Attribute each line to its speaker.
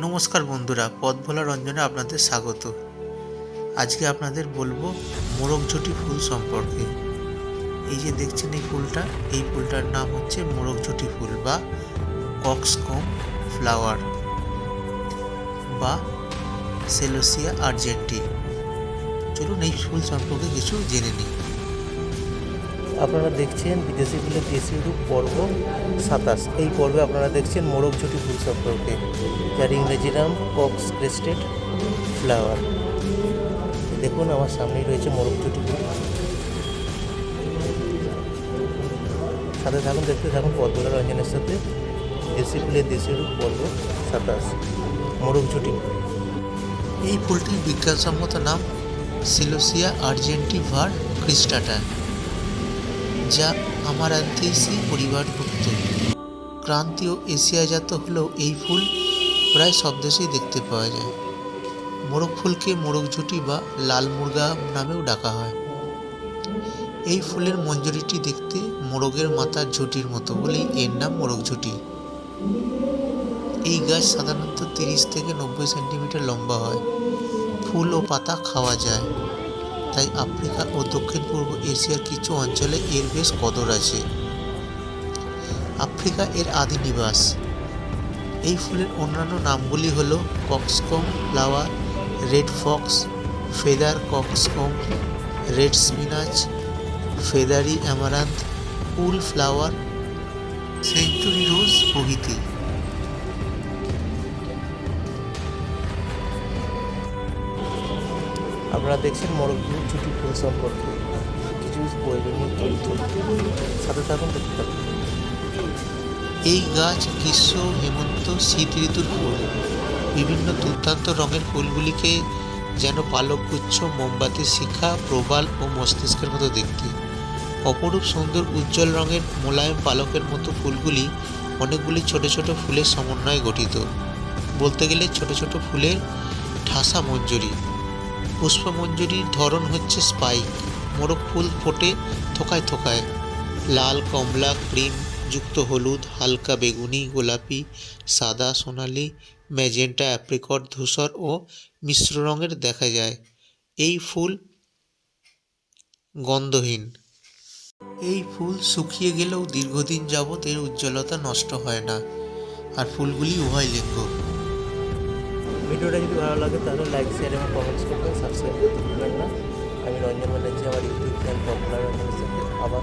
Speaker 1: নমস্কার বন্ধুরা পথ ভোলা রঞ্জনে আপনাদের স্বাগত। আজকে আপনাদের বলব মোরগঝুটি ফুল সম্পর্কে। এই যে দেখছেন এই ফুলটা, এই ফুলটার নাম হচ্ছে মোরগঝুটি ফুল বা কক্সকম ফ্লাওয়ার বা সেলোসিয়া আর্জেন্টি চলুন এই ফুল সম্পর্কে কিছু জেনে নিই।
Speaker 2: আপনারা দেখছেন বিদেশি ফুলের দেশি রূপ পর্ব সাতাশ। এই পর্বে আপনারা দেখছেন মোরগ ঝুটি ফুল সম্পর্কে, যার ইংরেজি নাম কক্স ক্রেস্টেড ফ্লাওয়ার। দেখুন, আমার সামনেই রয়েছে মোরগ ঝুটি ফুল। সাথে থাকুন, দেখতে থাকুন পদ্মলা রঞ্জনের সাথে দেশি ফুলের দেশি রূপ পর্ব সাতাশ, মোরগ ঝুটি। ফুল
Speaker 1: এই ফুলটির বিজ্ঞানসম্মত নাম সিলোসিয়া আর্জেন্টিভার ক্রিস্টাটা যা আমার আমারান্থেসি পরিবারভুক্ত। ক্রান্তীয় এশিয়াজাত হলেও এই ফুল প্রায় সব দেশেই দেখতে পাওয়া যায়। মোরগ ফুলকে মোরগঝুটি বা লাল মুরগা নামেও ডাকা হয়। এই ফুলের মঞ্জুরিটি দেখতে মোরগের মাথার ঝুঁটির মতো বলেই এর নাম মোরগঝুটি এই গাছ সাধারণত তিরিশ থেকে নব্বই সেন্টিমিটার লম্বা হয়। ফুল ও পাতা খাওয়া যায়। তাই আফ্রিকা ও দক্ষিণ পূর্ব এশিয়ার কিছু অঞ্চলে এর বেশ কদর আছে। আফ্রিকা এর আদি নিবাস। এই ফুলের অন্যান্য নামগুলি হল cockscomb flower red fox, feather cockscomb, red spinach, feathery amaranth, wool flower, century rose প্রভৃতি।
Speaker 2: আপনারা দেখছেন মোরগ ঝুটি ফুল সম্পর্কে কিছু প্রয়োজনীয় তথ্য। সাথে থাকুন, দেখতে থাকুন।
Speaker 1: এই গাছ গ্রীষ্ম, হেমন্ত, শীত ঋতুর ফুল। বিভিন্ন দুর্দান্ত রঙের ফুলগুলিকে যেন পালকগুচ্ছ মোমবাতির শিখা, প্রবাল ও মস্তিষ্কের মতো দেখতে। অপরূপ সুন্দর উজ্জ্বল রঙের মোলায়েম পালকের মতো ফুলগুলি অনেকগুলি ছোট ছোট ফুলের সমন্বয়ে গঠিত। বলতে গেলে ছোট ছোট ফুলের ঠাসা মঞ্জুরি। পুষ্পমঞ্জুরির ধরন হচ্ছে স্পাইক মোরগ ফুল ফোটে থোকায় থোকায়। লাল কমলা, ক্রিম, যুক্ত হলুদ, হালকা বেগুনি, গোলাপি, সাদা, সোনালি, ম্যাজেন্টা, অ্যাপ্রিকট, ধূসর ও মিশ্র রঙের দেখা যায়। এই ফুল গন্ধহীন। এই ফুল শুকিয়ে গেলেও দীর্ঘদিন যাবৎ এর উজ্জ্বলতা নষ্ট হয় না। আর ফুলগুলি উভয় লিঙ্গ।
Speaker 2: ভিডিওটা যদি ভালো লাগে, তাহলে লাইক শেয়ার এবং কমেন্টস করবেন। সাবস্ক্রাইব করতে ভুলবেন না। আমি রঞ্জন ব্যানার্জি আমার ইউটিউব চ্যানেল পপুলার আবার